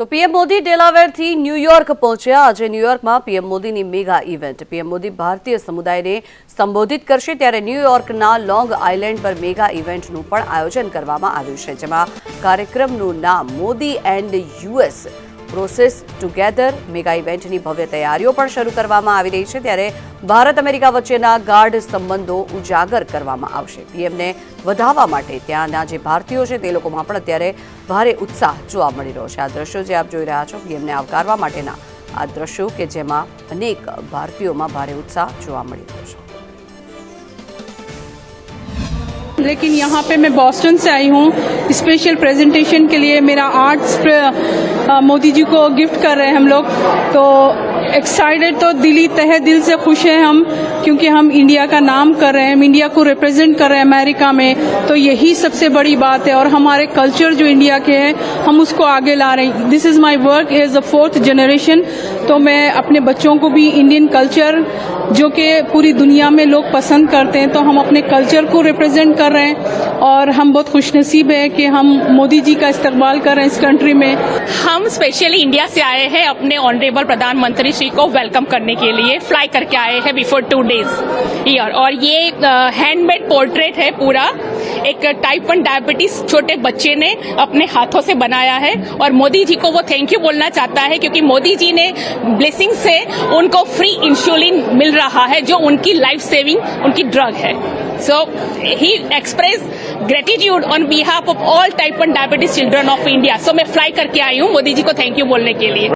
તો PM Modi ડેલાવેરથી New York પહોંચ્યા. આજે ન્યૂયોર્કમાં પીએમ મોદીની મેગા ઇવેન્ટ. પીએમ મોદી ભારતીય સમુદાયને સંબોધિત કરશે ત્યારે ન્યૂયોર્કના લોંગ આઇલેન્ડ પર મેગા ઇવેન્ટનું પણ આયોજન કરવામાં આવ્યું છે, જેમાં કાર્યક્રમનું નામ Modi and US process together mega ઇવેન્ટની ભવ્ય તૈયારીઓ પણ શરૂ કરવામાં આવી રહી છે ત્યારે ભારત અમેરિકા વચ્ચેના ગાઢ સંબંધો ઉજાગર કરવામાં આવશે પીએમને વધાવવા માટે ત્યાંના જે ભારતીયો છે તે લોકોમાં પણ અત્યારે ભારે ઉત્સાહ જોવા મળી રહ્યો છે આ દ્રશ્યો જે આપ જોઈ રહ્યા છો પીએમને આવકારવા માટેના આ દ્રશ્યો કે જેમાં અનેક ભારતીયોમાં ભારે ઉત્સાહ જોવા મળી રહ્યો છે लेकिन यहाँ पे मैं बॉस्टन से आई हूँ स्पेशल प्रेजेंटेशन के लिए मेरा आर्ट्स मोदी जी को गिफ्ट कर रहे हैं हम लोग तो एक्साइटेड तो दिली तहे दिल से खुश हैं हम, क्योंकि हम इंडिया का नाम कर रहे हैं, हम इंडिया को रिप्रेजेंट कर रहे हैं अमेरिका में। तो यही सबसे बड़ी बात है, और हमारे कल्चर जो इंडिया के हैं, हम उसको आगे ला रहे हैं। This is my work as a fourth generation तो मैं अपने बच्चों को भी इंडियन कल्चर जो कि पूरी दुनिया में लोग पसंद करते हैं तो हम अपने कल्चर को रिप्रेजेंट कर रहे हैं। और हम बहुत खुशनसीब है कि हम मोदी जी का इस्तेमाल कर रहे हैं इस कंट्री में। हम स्पेशली इंडिया से आए हैं, अपने ऑनरेबल प्रधानमंत्री श्री को वेलकम करने के लिए फ्लाई करके आए हैं बिफोर टू डेज़ ईयर और ये हैंडमेड पोर्ट्रेट है पूरा. एक टाइप वन डायबिटीज़ छोटे बच्चे ने अपने हाथों से बनाया है और मोदी जी को वो थैंक यू बोलना चाहता है क्योंकि मोदी जी ने ब्लेसिंग से उनको फ्री इंसुलिन मिल रहा है, जो उनकी लाइफ सेविंग उनकी ड्रग है. So he express gratitude on behalf of all type one diabetes children of India so मैं फ्लाई करके आई हूँ मोदी जी को थैंक यू बोलने के लिए.